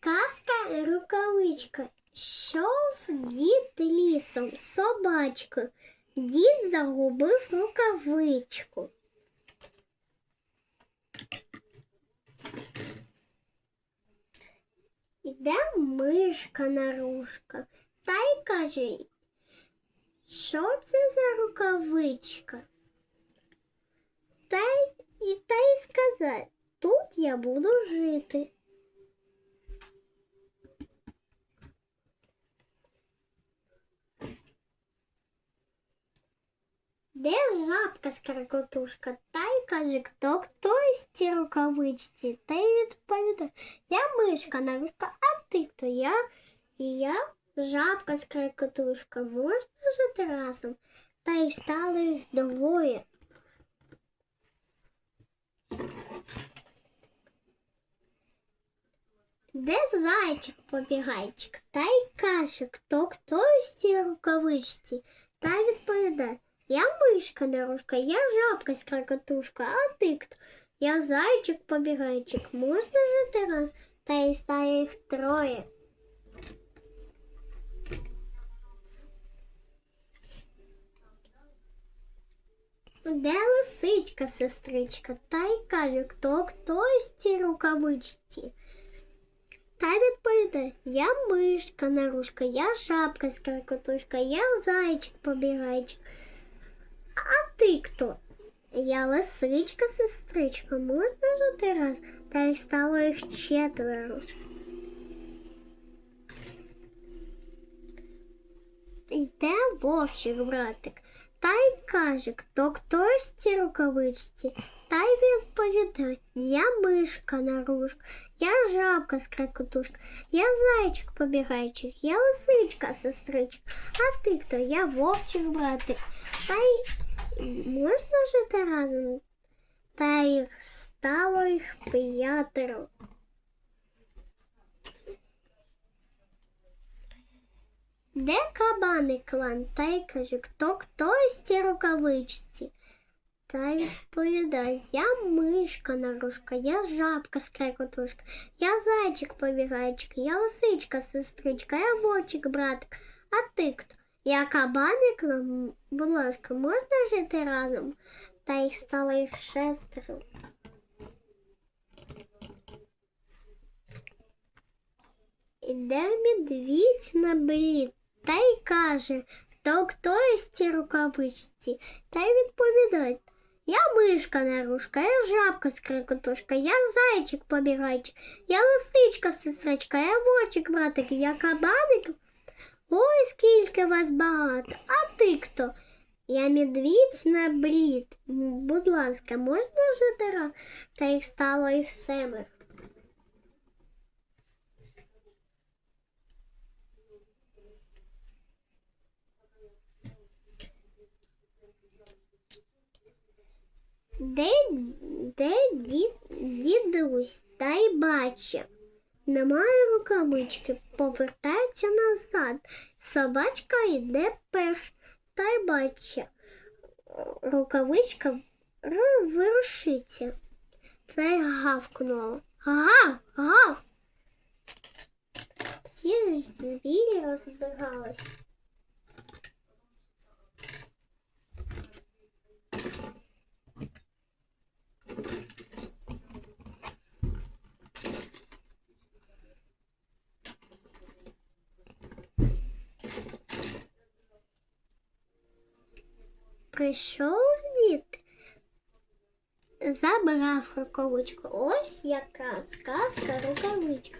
Казка рукавичка. Йшов дід лісом собачкою. Дід загубив рукавичку. Іде мишка нарушка та й каже, що це за рукавичка? Та й, та й сказати, тут я буду жити. Де жабка скаркотушка? Та й каже, хто хто із ці рукавичці? Та й відповідає, я мишка нарушка, а ти хто? Я і я жабка скаркотушка. Можна жити разом? Та й стало їх двоє. Де зайчик побігайчик? Та й каже, хто хто із ці рукавичці? Та й відповідає, я мишка нарушка, я жабка скаркатушка, а ти хто? Я зайчик побігайчик, можна жити раз? Та й стає їх троє. Де лисичка, сестричка, та й каже, хто із ці рукавичці? Та відповідає, я мишка нарушка, я жабка скаркотушка, я зайчик побігайчик. Ти хто? Я лисичка, сестричка, можна жити раз? Та й стало їх четверо. Йде вовчик братик, та й каже, хто хто з ці рукавичці. Та й відповідає, я мишка нарушка, я жабка скрекотушка, я зайчик побігайчик, я лисичка сестричка, а ти хто? Я вовчик братик. Та й можна жити разом? Та їх стало їх п'ятеро. Де кабани клан? Та й каже, хто хто із ці рукавичці? Та й відповідає, я мишка нарушка, я жабка скрекотушка, я зайчик побігайчик, я лисичка сестричка, я вовчик братик. А ти хто? Я кабаник, М, будь ласка, можна жити разом? Та їх стало їх шестеро. Іде медвідь на брід, та й каже, хто хто із ці рукавичці, та й відповідає. Я мишка нарушка, я жабка скрикотушка, я зайчик побігайчик, я лисичка сестричка, я вовчик братик, я кабаник. Ой, скільки вас багато. А ти хто? Я медвідь на брід. Будь ласка, можна жити? Та їх стало їх семеро. Де, де дід, дідусь та й бачив. Немає рукавички, повертається назад. Собачка йде перш та й бачить. Рукавичка вирушиться. Та й гавкнула. Гав, гав. Всі звірі розбігалися. Прийшов дід, забрав рукавичку. Ось яка сказка рукавичка.